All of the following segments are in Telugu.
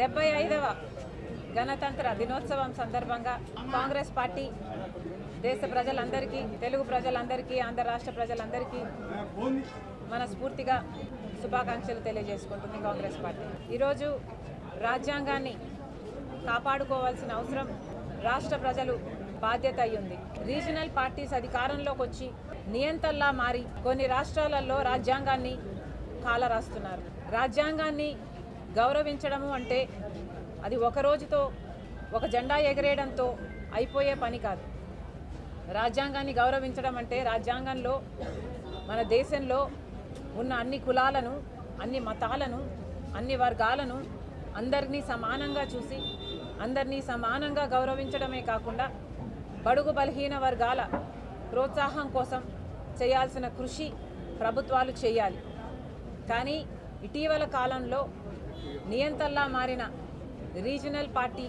డెబ్బై ఐదవ గణతంత్ర దినోత్సవం సందర్భంగా కాంగ్రెస్ పార్టీ దేశ ప్రజలందరికీ తెలుగు ప్రజలందరికీ ఆంధ్ర రాష్ట్ర ప్రజలందరికీ మనస్ఫూర్తిగా శుభాకాంక్షలు తెలియజేసుకుంటుంది కాంగ్రెస్ పార్టీ. ఈరోజు రాజ్యాంగాన్ని కాపాడుకోవాల్సిన అవసరం రాష్ట్ర ప్రజలు బాధ్యత అయ్యింది. రీజనల్ పార్టీస్ అధికారంలోకి వచ్చి నియంతల్లా మారి కొన్ని రాష్ట్రాలలో రాజ్యాంగాన్ని కాలరాస్తున్నారు. రాజ్యాంగాన్ని గౌరవించడము అంటే అది ఒక రోజుతో ఒక జెండా ఎగరేయడంతో అయిపోయే పని కాదు. రాజ్యాంగాన్ని గౌరవించడం అంటే రాజ్యాంగంలో మన దేశంలో ఉన్న అన్ని కులాలను అన్ని మతాలను అన్ని వర్గాలను అందరినీ సమానంగా చూసి అందరినీ సమానంగా గౌరవించడమే కాకుండా బడుగు బలహీన వర్గాల ప్రోత్సాహం కోసం చేయాల్సిన కృషి ప్రభుత్వాలు చేయాలి. కానీ ఇటీవల కాలంలో నియంతల్లా మారిన రీజనల్ పార్టీ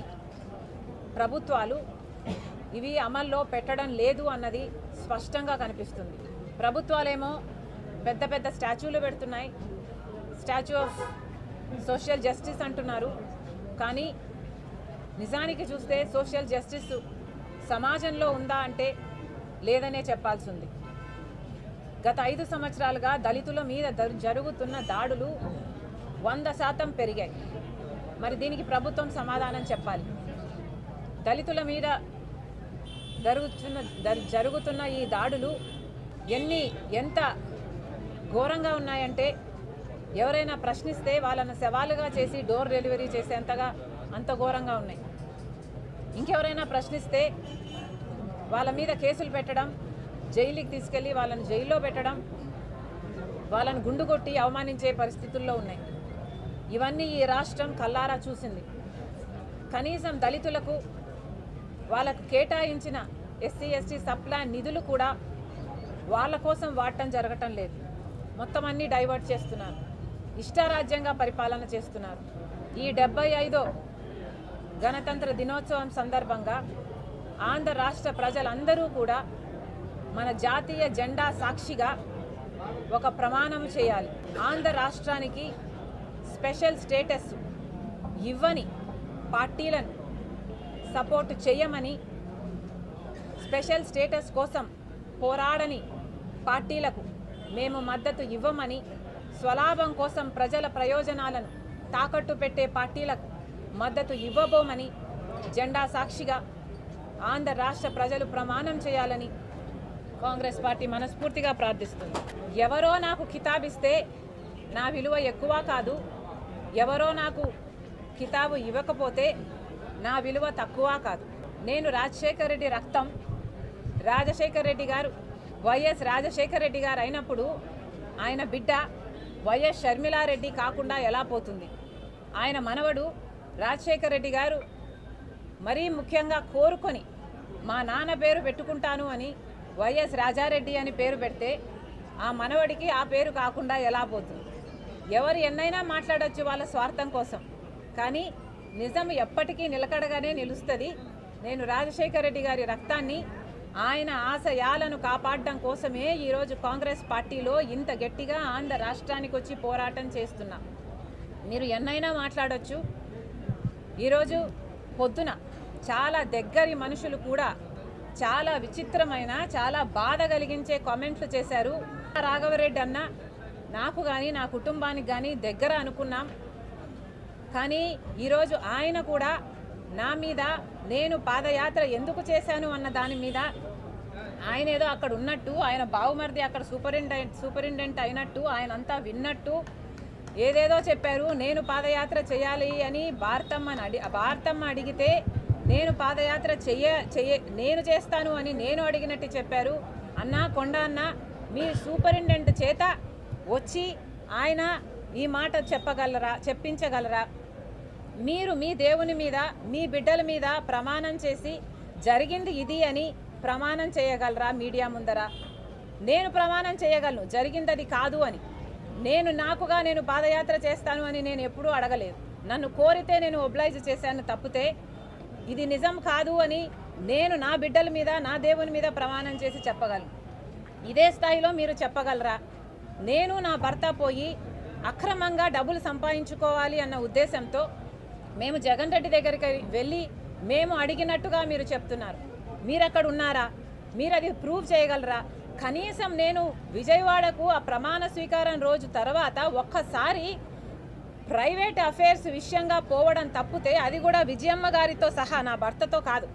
ప్రభుత్వాలు ఇవి అమల్లో పెట్టడం లేదు అన్నది స్పష్టంగా కనిపిస్తుంది. ప్రభుత్వాలేమో పెద్ద పెద్ద స్టాచ్యూలు పెడుతున్నాయి. స్టాచ్యూ ఆఫ్ సోషల్ జస్టిస్ అంటున్నారు. కానీ నిజానికి చూస్తే సోషల్ జస్టిస్ సమాజంలో ఉందా అంటే లేదనే చెప్పాల్సి ఉంది గత ఐదు సంవత్సరాలుగా దళితుల మీద జరుగుతున్న దాడులు వంద శాతం పెరిగాయి. మరి దీనికి ప్రభుత్వం సమాధానం చెప్పాలి. దళితుల మీద జరుగుతున్న జరుగుతున్న ఈ దాడులు ఎన్ని ఎంత ఘోరంగా ఉన్నాయంటే ఎవరైనా ప్రశ్నిస్తే వాళ్ళను సవాలుగా చేసి డోర్ డెలివరీ చేసేంతగా అంత ఘోరంగా ఉన్నాయి. ఇంకెవరైనా ప్రశ్నిస్తే వాళ్ళ మీద కేసులు పెట్టడం జైలుకి తీసుకెళ్ళి వాళ్ళని జైల్లో పెట్టడం వాళ్ళని గుండు కొట్టి అవమానించే పరిస్థితుల్లో ఉన్నాయి. ఇవన్నీ ఈ రాష్ట్రం కల్లారా చూసింది. కనీసం దళితులకు వాళ్ళకు కేటాయించిన ఎస్సీ ఎస్టీ సప్లాన్ నిధులు కూడా వాళ్ళ కోసం వాడటం జరగటం లేదు. మొత్తం అన్నీ డైవర్ట్ చేస్తున్నారు. ఇష్టారాజ్యంగా పరిపాలన చేస్తున్నారు. ఈ డెబ్బై ఐదో గణతంత్ర దినోత్సవం సందర్భంగా ఆంధ్ర రాష్ట్ర ప్రజలందరూ కూడా మన జాతీయ జెండా సాక్షిగా ఒక ప్రమాణం చేయాలి. ఆంధ్ర రాష్ట్రానికి స్పెషల్ స్టేటస్ ఇవ్వని పార్టీలను సపోర్ట్ చేయమని స్పెషల్ స్టేటస్ కోసం పోరాడని పార్టీలకు మేము మద్దతు ఇవ్వమని స్వలాభం కోసం ప్రజల ప్రయోజనాలను తాకట్టు పెట్టే పార్టీలకు మద్దతు ఇవ్వబోమని జెండా సాక్షిగా ఆంధ్ర రాష్ట్ర ప్రజలు ప్రమాణం చేయాలని కాంగ్రెస్ పార్టీ మనస్ఫూర్తిగా ప్రార్థిస్తుంది. ఎవరో నాకు కితాబిస్తే నా విలువ ఎక్కువ కాదు. ఎవరో నాకు కితాబు ఇవ్వకపోతే నా విలువ తక్కువ కాదు. నేను రాజశేఖర రెడ్డి రక్తం రాజశేఖర రెడ్డి గారు వైఎస్ రాజశేఖర రెడ్డి గారు అయినప్పుడు ఆయన బిడ్డ వైఎస్ షర్మిలారెడ్డి కాకుండా ఎలా పోతుంది? ఆయన మనవడు రాజశేఖర రెడ్డి గారు మరీ ముఖ్యంగా కోరుకొని మా నాన్న పేరు పెట్టుకుంటాను అని వైఎస్ రాజారెడ్డి అని పేరు పెడితే ఆ మనవడికి ఆ పేరు కాకుండా ఎలా పోతుంది? ఎవరు ఎన్నైనా మాట్లాడవచ్చు వాళ్ళ స్వార్థం కోసం. కానీ నిజం ఎప్పటికీ నిలకడగానే నిలుస్తుంది. నేను రాజశేఖర రెడ్డి గారి రక్తాన్ని ఆయన ఆశయాలను కాపాడడం కోసమే ఈరోజు కాంగ్రెస్ పార్టీలో ఇంత గట్టిగా ఆంధ్ర రాష్ట్రానికి వచ్చి పోరాటం చేస్తున్నా. మీరు ఎన్నైనా మాట్లాడవచ్చు ఈరోజు పొద్దున చాలా దగ్గరి మనుషులు కూడా చాలా విచిత్రమైన చాలా బాధ కలిగించే కామెంట్లు చేశారు. రాఘవరెడ్డి అన్న నాకు కానీ నా కుటుంబానికి కానీ దగ్గర అనుకున్నాం. కానీ ఈరోజు ఆయన కూడా నా మీద నేను పాదయాత్ర ఎందుకు చేశాను అన్న దాని మీద ఆయన ఏదో అక్కడ ఉన్నట్టు ఆయన బావుమరిది అక్కడ సూపరింటెండెంట్ సూపరింటెండెంట్ అయినట్టు ఆయన అంతా విన్నట్టు ఏదేదో చెప్పారు నేను పాదయాత్ర చేయాలి అని భారతమ్మని అడి భారతమ్మ అడిగితే నేను పాదయాత్ర చెయ్య చెయ్య నేను చేస్తాను అని నేను అడిగినట్టు చెప్పారు. అన్న కొండ అన్న మీ సూపరింటెండెంట్ చేత వచ్చి ఆయన ఈ మాట చెప్పగలరా చెప్పించగలరా? మీరు మీ దేవుని మీద మీ బిడ్డల మీద ప్రమాణం చేసి జరిగింది ఇది అని ప్రమాణం చేయగలరా మీడియా ముందర? నేను ప్రమాణం చేయగలను జరిగింది అది కాదు అని. నేను నాకుగా నేను పాదయాత్ర చేస్తాను అని నేను ఎప్పుడూ అడగలేదు. నన్ను కోరితే నేను ఒబ్లైజ్ చేశాను తప్పితే ఇది నిజం కాదు అని నేను నా బిడ్డల మీద నా దేవుని మీద ప్రమాణం చేసి చెప్పగలను. ఇదే స్థాయిలో మీరు చెప్పగలరా? నేను నా భర్త పోయి అక్రమంగా డబ్బులు సంపాదించుకోవాలి అన్న ఉద్దేశంతో మేము జగన్ రెడ్డి దగ్గరికి వెళ్ళి మేము అడిగినట్టుగా మీరు చెప్తున్నారు. మీరు అక్కడ ఉన్నారా? మీరు అది ప్రూవ్ చేయగలరా? కనీసం నేను విజయవాడకు ఆ ప్రమాణ స్వీకారం రోజు తర్వాత ఒక్కసారి ప్రైవేట్ అఫైర్స్ విషయంగా పోవడం తప్పితే అది కూడా విజయమ్మ గారితో సహా నా భర్తతో కాదు.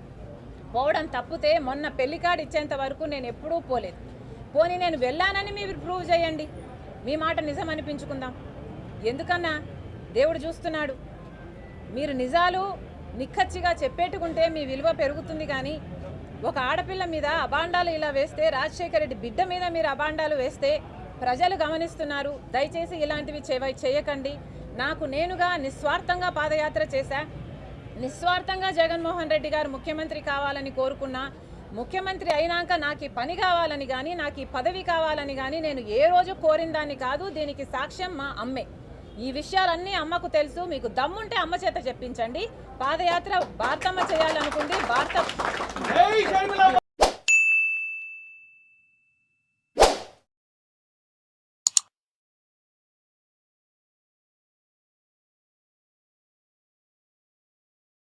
పోవడం తప్పితే మొన్న పెళ్ళి కార్డు ఇచ్చేంత వరకు నేను ఎప్పుడూ పోలేదు. పోనీ నేను వెళ్ళానని మీరు ప్రూవ్ చేయండి. మీ మాట నిజం అనిపించుకుందాం. ఎందుకన్నా? దేవుడు చూస్తున్నాడు. మీరు నిజాలు నిక్కచ్చిగా చెప్పేట్టుకుంటే మీ విలువ పెరుగుతుంది కానీ ఒక ఆడపిల్ల మీద అబాండాలు ఇలా వేస్తే రాజశేఖర రెడ్డి బిడ్డ మీద మీరు అబాండాలు వేస్తే ప్రజలు గమనిస్తున్నారు. దయచేసి ఇలాంటివి చేయకండి. నాకు నేనుగా నిస్వార్థంగా పాదయాత్ర చేశా. నిస్వార్థంగా జగన్మోహన్ రెడ్డి గారు ముఖ్యమంత్రి కావాలని కోరుకున్నా ముఖ్యమంత్రి అయినాక నాకు ఈ పని కావాలని కానీ నాకు ఈ పదవి కావాలని కానీ నేను ఏ రోజు కోరిన దాన్ని కాదు దీనికి సాక్ష్యం మా అమ్మే. ఈ విషయాలన్నీ అమ్మకు తెలుసు మీకు దమ్ముంటే అమ్మ చేత చెప్పించండి. పాదయాత్ర భారతమ్మ చేయాలనుకుంది భారత